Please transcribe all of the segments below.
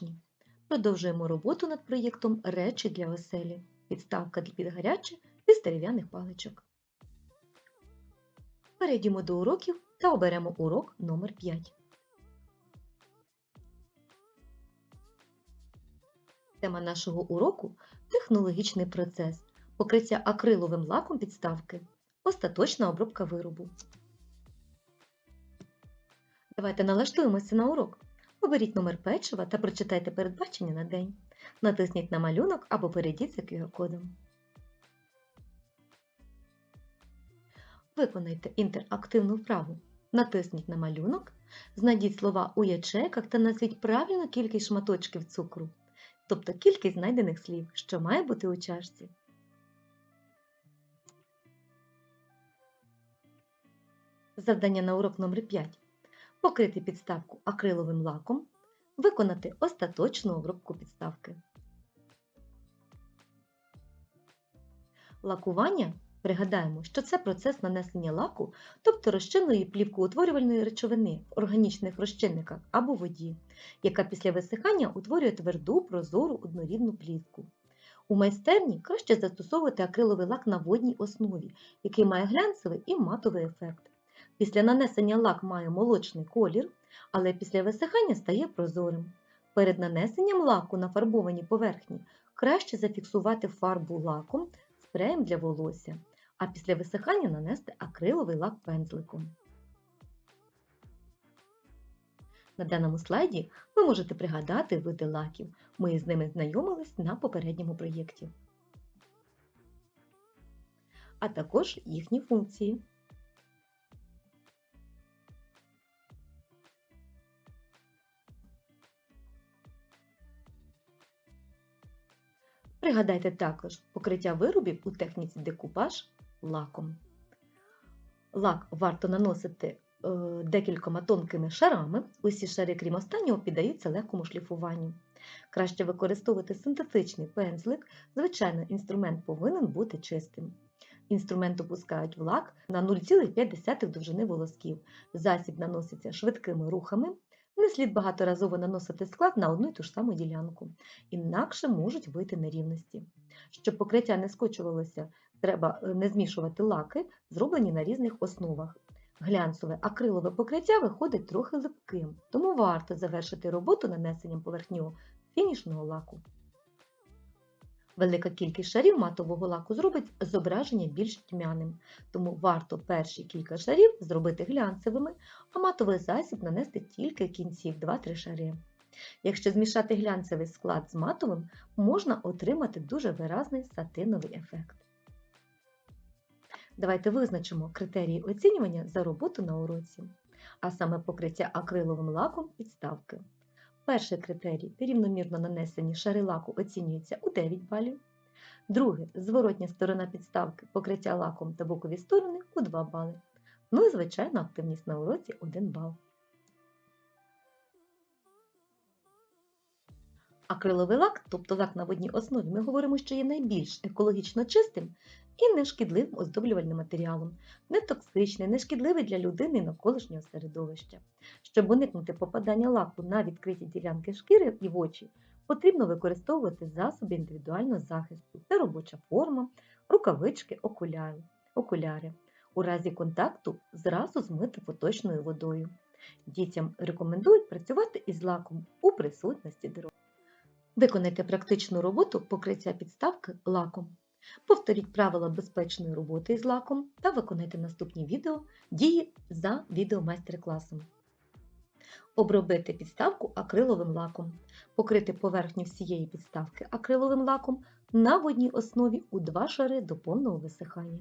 учні. Продовжуємо роботу над проєктом Речі для оселі. Підставка під гаряче із дерев'яних паличок. Перейдімо до уроків та оберемо урок номер 5. Тема нашого уроку технологічний процес, покриття акриловим лаком підставки, остаточна обробка виробу. Давайте налаштуємося на урок. Оберіть номер печива та прочитайте передбачення на день. Натисніть на малюнок або перейдіть за QR-кодом. Виконайте інтерактивну вправу. Натисніть на малюнок, знайдіть слова у ячейках та назвіть правильну кількість шматочків цукру, тобто кількість знайдених слів, що має бути у чашці. Завдання на урок номер 5. Покрити підставку акриловим лаком, виконати остаточну обробку підставки. Лакування пригадаємо, що це процес нанесення лаку, тобто розчинної плівкоутворювальної речовини в органічних розчинниках або воді, яка після висихання утворює тверду, прозору однорідну плівку. У майстерні краще застосовувати акриловий лак на водній основі, який має глянцевий і матовий ефект. Після нанесення лак має молочний колір, але після висихання стає прозорим. Перед нанесенням лаку на фарбованій поверхні краще зафіксувати фарбу лаком спреєм для волосся, а після висихання нанести акриловий лак пензликом. На даному слайді ви можете пригадати види лаків. Ми з ними знайомились на попередньому проєкті. А також їхні функції. Пригадайте також покриття виробів у техніці декупаж лаком. Лак варто наносити е, декількома тонкими шарами. Усі шари, крім останнього, піддаються легкому шліфуванню. Краще використовувати синтетичний пензлик. Звичайно, інструмент повинен бути чистим. Інструмент опускають в лак на 0,5 довжини волосків. Засіб наноситься швидкими рухами. Не слід багаторазово наносити склад на одну й ту ж саму ділянку, інакше можуть вийти нерівності. Щоб покриття не скочувалося, треба не змішувати лаки, зроблені на різних основах. Глянцеве акрилове покриття виходить трохи липким, тому варто завершити роботу нанесенням поверхнього фінішного лаку. Велика кількість шарів матового лаку зробить зображення більш тьмяним, тому варто перші кілька шарів зробити глянцевими, а матовий засіб нанести тільки кінців 2-3 шари. Якщо змішати глянцевий склад з матовим, можна отримати дуже виразний сатиновий ефект. Давайте визначимо критерії оцінювання за роботу на уроці, а саме покриття акриловим лаком підставки. Перший критерій рівномірно нанесені шари лаку оцінюється у 9 балів. Другий зворотня сторона підставки покриття лаком та бокові сторони у 2 бали. Ну і, звичайно, активність на уроці 1 бал. Акриловий лак, тобто лак на водній основі, ми говоримо, що є найбільш екологічно чистим і нешкідливим оздоблювальним матеріалом, нетоксичний, нешкідливий для людини і навколишнього середовища. Щоб уникнути попадання лаку на відкриті ділянки шкіри і в очі, потрібно використовувати засоби індивідуального захисту це робоча форма, рукавички, окуляри. окуляри. У разі контакту зразу змити поточною водою. Дітям рекомендують працювати із лаком у присутності дороги. Виконайте практичну роботу покриття підставки лаком. Повторіть правила безпечної роботи із лаком та виконайте наступні відео дії за відеомайстер-класом. Обробити підставку акриловим лаком. Покрити поверхню всієї підставки акриловим лаком на водній основі у два шари до повного висихання.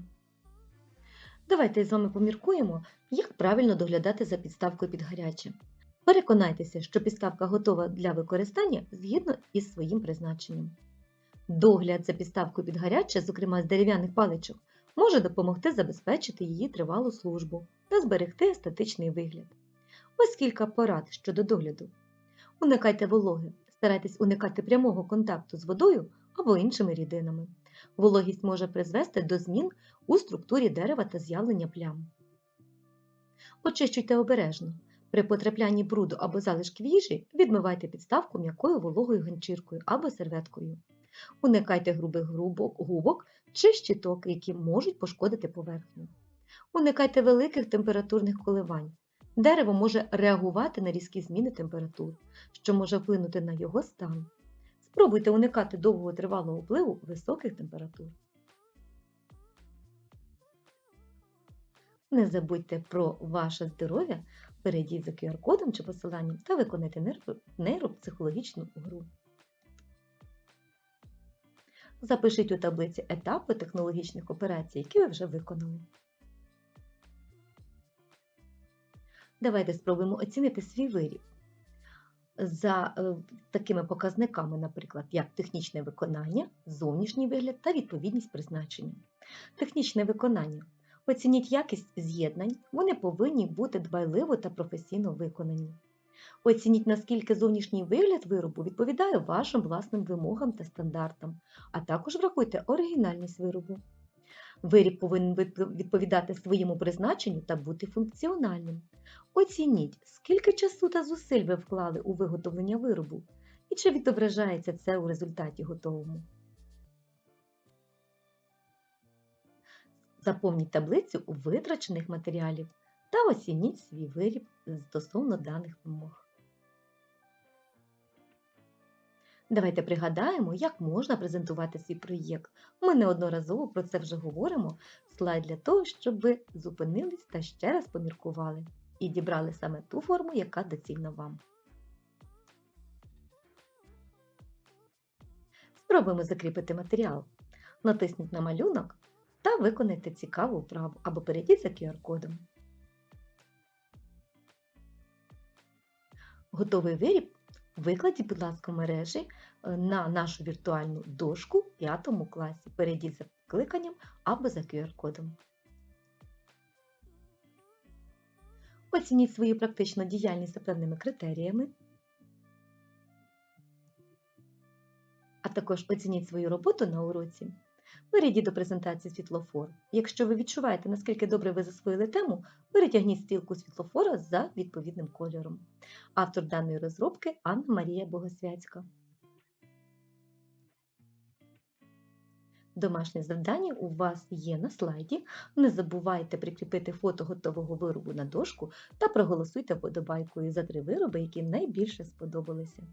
Давайте з вами поміркуємо, як правильно доглядати за підставкою під гаряче. Переконайтеся, що підставка готова для використання згідно із своїм призначенням. Догляд за підставкою під гаряче, зокрема з дерев'яних паличок, може допомогти забезпечити її тривалу службу та зберегти естетичний вигляд. Ось кілька порад щодо догляду. Уникайте вологи, старайтесь уникати прямого контакту з водою або іншими рідинами. Вологість може призвести до змін у структурі дерева та з'явлення плям. Очищуйте обережно. При потраплянні бруду або залишків їжі відмивайте підставку м'якою вологою ганчіркою або серветкою. Уникайте грубих губок чи щиток, які можуть пошкодити поверхню. Уникайте великих температурних коливань. Дерево може реагувати на різкі зміни температур, що може вплинути на його стан. Спробуйте уникати довгого тривалого впливу високих температур. Не забудьте про ваше здоров'я, перейдіть за QR-кодом чи посиланням та виконайте нейропсихологічну гру. Запишіть у таблиці етапи технологічних операцій, які ви вже виконали. Давайте спробуємо оцінити свій виріб. За е, такими показниками, наприклад, як технічне виконання, зовнішній вигляд та відповідність призначенню. Технічне виконання. Оцініть якість з'єднань, вони повинні бути дбайливо та професійно виконані. Оцініть, наскільки зовнішній вигляд виробу відповідає вашим власним вимогам та стандартам, а також врахуйте оригінальність виробу. Виріб повинен відповідати своєму призначенню та бути функціональним. Оцініть, скільки часу та зусиль ви вклали у виготовлення виробу, і чи відображається це у результаті готовому. Заповніть таблицю витрачених матеріалів та оцініть свій виріб стосовно даних вимог. Давайте пригадаємо, як можна презентувати свій проєкт. Ми неодноразово про це вже говоримо. Слайд для того, щоб ви зупинились та ще раз поміркували і дібрали саме ту форму, яка доцільна вам. Спробуємо закріпити матеріал. Натисніть на малюнок та виконайте цікаву вправу або перейдіть за QR-кодом. Готовий виріб викладіть, будь ласка, мережі е, на нашу віртуальну дошку в 5 класі. Перейдіть за кликанням або за QR-кодом. Оцініть свою практичну діяльність за певними критеріями, а також оцініть свою роботу на уроці. Перейдіть до презентації світлофор. Якщо ви відчуваєте, наскільки добре ви засвоїли тему, перетягніть стрілку світлофора за відповідним кольором. Автор даної розробки Анна Марія Богосвяцька. Домашнє завдання у вас є на слайді. Не забувайте прикріпити фото готового виробу на дошку та проголосуйте вподобайкою за три вироби, які найбільше сподобалися.